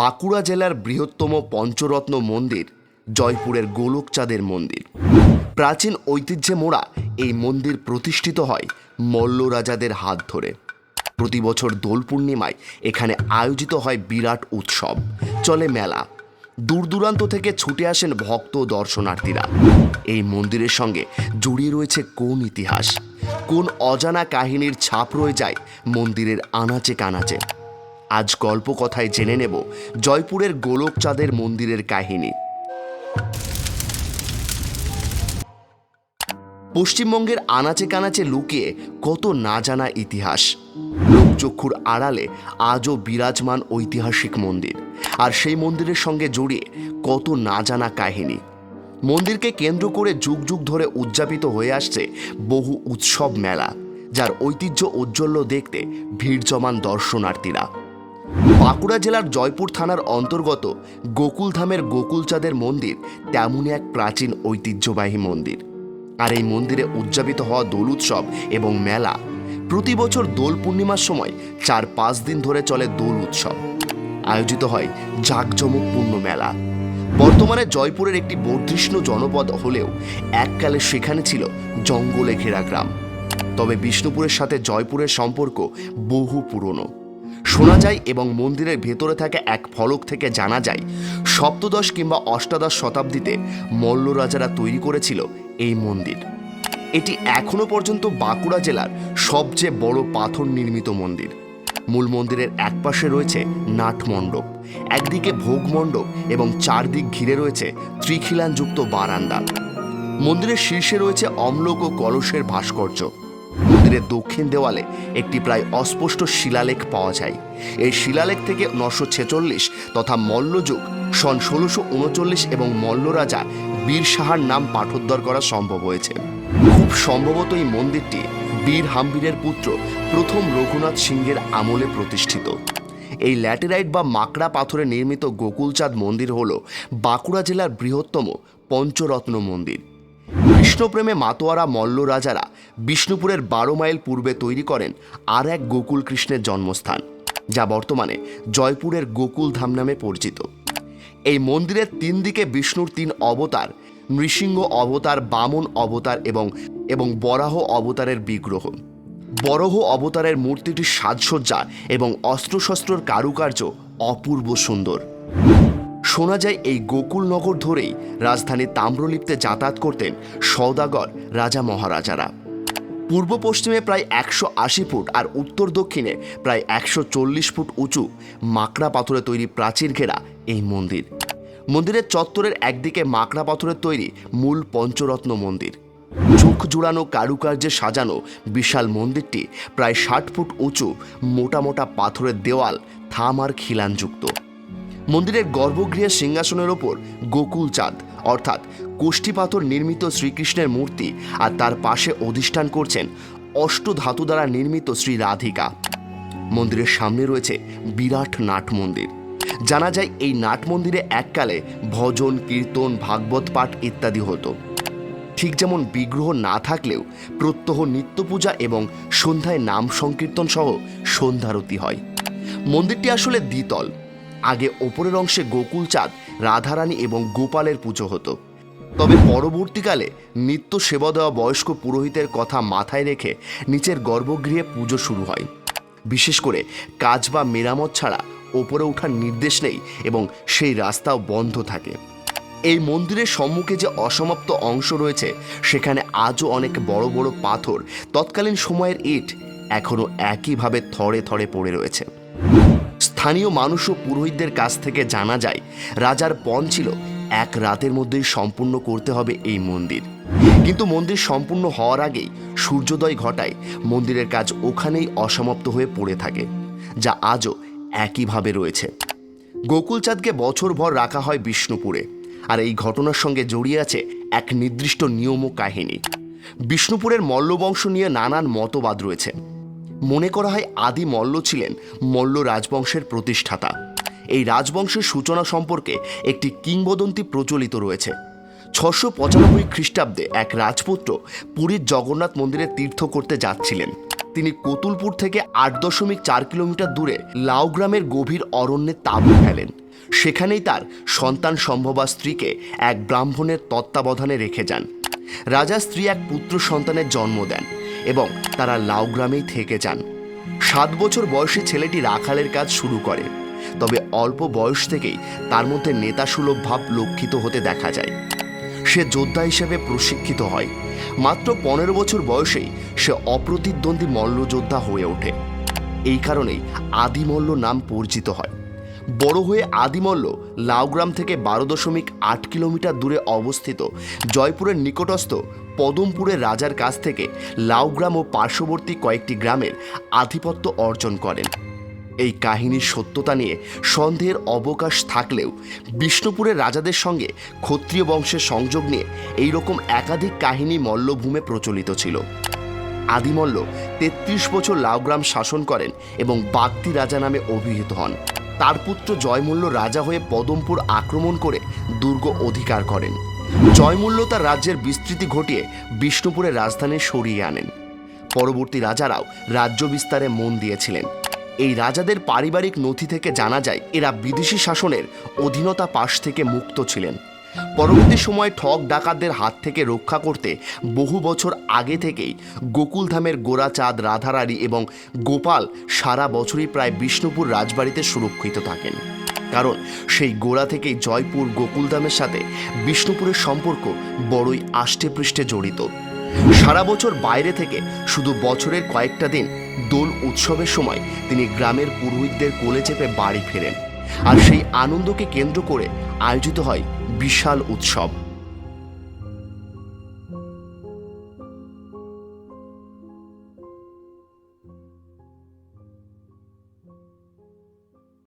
বাঁকুড়া জেলার বৃহত্তম পঞ্চরত্ন মন্দির, জয়পুরের গোলকচাঁদের মন্দির। প্রাচীন ঐতিহ্যে মোড়া এই মন্দির প্রতিষ্ঠিত হয় মল্ল রাজাদের হাত ধরে। প্রতি বছর দোল পূর্ণিমায় এখানে আয়োজিত হয় বিরাট উৎসব। চলে মেলা। দূর দূরান্ত থেকে ছুটে আসেন ভক্ত দর্শনার্থীরা। এই মন্দিরের সঙ্গে জড়িয়ে রয়েছে কোন ইতিহাস? কোন অজানা কাহিনীর ছাপ রয়ে যায় মন্দিরের আনাচে কানাচে? আজ গল্প কথায় জেনে নেব জয়পুরের গোলকচাঁদের মন্দিরের কাহিনী। পশ্চিমবঙ্গের আনাচে কানাচে লুকিয়ে কত না জানা ইতিহাস। লোকচক্ষুর আড়ালে আজও বিরাজমান ঐতিহাসিক মন্দির, আর সেই মন্দিরের সঙ্গে জড়িয়ে কত না জানা কাহিনী। মন্দিরকে কেন্দ্র করে যুগ যুগ ধরে উদযাপিত হয়ে আসছে বহু উৎসব মেলা, যার ঐতিহ্য ঔজ্জ্বল্য দেখতে ভিড় জমান দর্শনার্থীরা। বাঁকুড়া জেলার জয়পুর থানার অন্তর্গত গোকুলধামের গোকুলচাঁদের মন্দির তেমনই এক প্রাচীন ঐতিহ্যবাহী মন্দির। আর এই মন্দিরে উদযাপিত হওয়া দোল উৎসব এবং মেলা প্রতি বছর দোল পূর্ণিমার সময় চার পাঁচ দিন ধরে চলে দোল উৎসব। আয়োজিত হয় জাঁকজমকপূর্ণ মেলা। বর্তমানে জয়পুরের একটি বর্ধিষ্ণু জনপদ হলেও এককালে সেখানে ছিল জঙ্গলে ঘেরা গ্রাম। তবে বিষ্ণুপুরের সাথে জয়পুরের সম্পর্ক বহু পুরনো। শোনা যায় এবং মন্দিরের ভেতরে থাকা এক ফলক থেকে জানা যায়, সপ্তদশ কিংবা অষ্টাদশ শতাব্দীতে মল্ল রাজারা তৈরি করেছিল এই মন্দির। এটি এখনও পর্যন্ত বাঁকুড়া জেলার সবচেয়ে বড় পাথর নির্মিত মন্দির। মূল মন্দিরের একপাশে রয়েছে নাট মণ্ডপ, একদিকে ভোগ মণ্ডপ এবং চারদিক ঘিরে রয়েছে ত্রিখিলানযুক্ত বারান্দা। মন্দিরের শীর্ষে রয়েছে অম্লক ও কলসের ভাস্কর্য। মন্দিরের দক্ষিণ দেওয়ালে একটি প্রায় অস্পষ্ট শিলালেখ পাওয়া যায়। এই শিলালেখ থেকে নশো ছেচল্লিশ তথা মল্লযুগ সন ষোলোশো উনচল্লিশ এবং মল্ল রাজা বীর সাহার নাম পাঠোদ্ধার করা সম্ভব হয়েছে। খুব সম্ভবত এই মন্দিরটি বীর হাম্বিরের পুত্র প্রথম রঘুনাথ সিংহের আমলে প্রতিষ্ঠিত। এই ল্যাটেরাইট বা মাকড়া পাথরে নির্মিত গোকুলচাঁদ মন্দির হল বাঁকুড়া জেলার বৃহত্তম পঞ্চরত্ন মন্দির। কৃষ্ণপ্রেমে মাতোয়ারা মল্ল রাজারা বিষ্ণুপুরের বারো মাইল পূর্বে তৈরি করেন আর এক গোকুল কৃষ্ণের জন্মস্থান, যা বর্তমানে জয়পুরের গোকুল ধাম নামে পরিচিত। এই মন্দিরের তিন দিকে বিষ্ণুর তিন অবতার, নৃসিংহ অবতার, বামন অবতার এবং এবং বরাহ অবতারের বিগ্রহ। বরহ অবতারের মূর্তিটির সাজসজ্জা এবং অস্ত্রশস্ত্রর কারুকার্য অপূর্ব সুন্দর। শোনা যায় এই গোকুলনগর ধরেই রাজধানী তাম্রলিপ্তে যাতায়াত করতেন সওদাগর রাজা মহারাজারা। পূর্ব পশ্চিমে প্রায় একশো আশি ফুট আর উত্তর দক্ষিণে প্রায় একশো চল্লিশ ফুট উঁচু মাকড়া পাথরে তৈরি প্রাচীর ঘেরা এই মন্দির। মন্দিরের চত্বরের একদিকে মাকড়া পাথরের তৈরি মূল পঞ্চরত্ন মন্দির। চোখ জোড়ানো কারুকার্যে সাজানো বিশাল মন্দিরটি প্রায় ষাট ফুট উঁচু, মোটা মোটা পাথরের দেওয়াল, থাম আর খিলানযুক্ত। মন্দিরের গর্ভগৃহের সিংহাসনের ওপর গোকুল চাঁদ, অর্থাৎ কোষ্ঠী পাথর নির্মিত শ্রীকৃষ্ণের মূর্তি আর তার পাশে অধিষ্ঠান করছেন অষ্টধাতু দ্বারা নির্মিত শ্রী রাধিকা। মন্দিরের সামনে রয়েছে বিরাট নাট মন্দির। জানা যায় এই নাট মন্দিরে এককালে ভজন, কীর্তন, ভাগবত পাঠ ইত্যাদি হতো। ঠিক যেমন বিগ্রহ না থাকলেও প্রত্যহ নিত্য পূজা এবং সন্ধ্যায় নাম সংকীর্তন সহ সন্ধ্যারতি হয়। মন্দিরটি আসলে দ্বিতল। আগে ওপরের অংশে গোকুল চাঁদ, রাধারানী এবং গোপালের পুজো হতো। তবে পরবর্তীকালে নিত্য সেবা দেওয়া বয়স্ক পুরোহিতের কথা মাথায় রেখে নিচের গর্ভগৃহে পুজো শুরু হয়। বিশেষ করে কাজ বা মেরামত ছাড়া ওপরে ওঠার নির্দেশ নেই এবং সেই রাস্তাও বন্ধ থাকে। এই মন্দিরের সম্মুখে যে অসমাপ্ত অংশ রয়েছে, সেখানে আজও অনেক বড় বড় পাথর, তৎকালীন সময়ের ইট এখনও একইভাবে থরে থরে পড়ে রয়েছে। স্থানীয় মানুষ ও পুরোহিতদের কাছ থেকে জানা যায়, রাজার পণ ছিল এক রাতের মধ্যেই সম্পূর্ণ করতে হবে এই মন্দির। কিন্তু মন্দির সম্পূর্ণ হওয়ার আগেই সূর্যোদয় ঘটায়, মন্দিরের কাজ ওখানেই অসমাপ্ত হয়ে পড়ে থাকে, যা আজও একইভাবে রয়েছে। গোকুলচাঁদকে বছরভর রাখা হয় বিষ্ণুপুরে, আর এই ঘটনার সঙ্গে জড়িয়ে আছে এক নির্দিষ্ট নিয়ম ও কাহিনী। বিষ্ণুপুরের মল্লবংশ নিয়ে নানান মতবাদ রয়েছে। মনে করা হয় আদি মল্ল ছিলেন মল্ল রাজবংশের প্রতিষ্ঠাতা। এই রাজবংশের সূচনা সম্পর্কে একটি কিংবদন্তি প্রচলিত রয়েছে। ছশো পঁচানব্বই খ্রিস্টাব্দে এক রাজপুত্র পুরীর জগন্নাথ মন্দিরে তীর্থ করতে যাচ্ছিলেন। তিনি কতুলপুর থেকে আট দশমিক চার কিলোমিটার দূরে লাউগ্রামের গভীর অরণ্যে তাঁবু ফেলেন। সেখানেই তার সন্তান সম্ভবা স্ত্রীকে এক ব্রাহ্মণের তত্ত্বাবধানে রেখে যান। রাজা স্ত্রী এক পুত্র সন্তানের জন্ম দেন। এবং তারা লাউগ্রামেই থেকে যান। সাত বছর বয়সী ছেলেটি রাখালের কাজ শুরু করে। তবে অল্প বয়স থেকেই তার মধ্যে নেতাসুলভ ভাব লক্ষিত হতে দেখা যায়। সে যোদ্ধা হিসেবে প্রশিক্ষিত হয়। মাত্র পনেরো বছর বয়সেই সে অপ্রতিদ্বন্দ্বী মল্লযোদ্ধা হয়ে ওঠে। এই কারণেই আদিমল্ল নাম পরিচিত হয়। বড় হয়ে আদিমল্ল লাউগ্রাম থেকে বারো দশমিক আট কিলোমিটার দূরে অবস্থিত। জয়পুরের নিকটস্থ পদমপুরের রাজার কাছ থেকে লাউগ্রাম ও পার্শ্ববর্তী কয়েকটি গ্রামের আধিপত্য অর্জন করেন। এই কাহিনীর সত্যতা নিয়ে সন্দেহের অবকাশ থাকলেও বিষ্ণুপুরের রাজাদের সঙ্গে ক্ষত্রিয় বংশের সংযোগ নিয়ে এই রকম একাধিক কাহিনী মল্লভূমে প্রচলিত ছিল। আদিমল্ল তেত্রিশ বছর লাউগ্রাম শাসন করেন এবং বাগতি রাজা নামে অভিহিত হন। তার পুত্র জয়মূল্য রাজা হয়ে পদমপুর আক্রমণ করে দুর্গ অধিকার করেন। জয়মূল্য তার রাজ্যের বিস্তৃতি ঘটিয়ে বিষ্ণুপুরের রাজধানী সরিয়ে আনেন। পরবর্তী রাজারাও রাজ্য বিস্তারে মন দিয়েছিলেন। এই রাজাদের পারিবারিক নথি থেকে জানা যায়, এরা বিদেশি শাসনের অধীনতা পাশ থেকে মুক্ত ছিলেন। পরবর্তী সময় ঠক ডাকাতদের হাত থেকে রক্ষা করতে বহু বছর আগে থেকেই গোকুলধামের গোরাচাঁদ, রাধারানী এবং গোপাল সারা বছরই প্রায় বিষ্ণুপুর রাজবাড়িতে সুরক্ষিত থাকেন। কারণ সেই গোড়া থেকেই জয়পুর গোকুলধামের সাথে বিষ্ণুপুরের সম্পর্ক বড়ই আষ্টেপৃষ্ঠে জড়িত। সারা বছর বাইরে থেকে শুধু বছরের কয়েকটা দিন দোল উৎসবের সময় তিনি গ্রামের পুরোহিতদের কোলে চেপে বাড়ি ফেরেন। আর সেই আনন্দকে কেন্দ্র করে আয়োজিত হয় বিশাল উৎসব।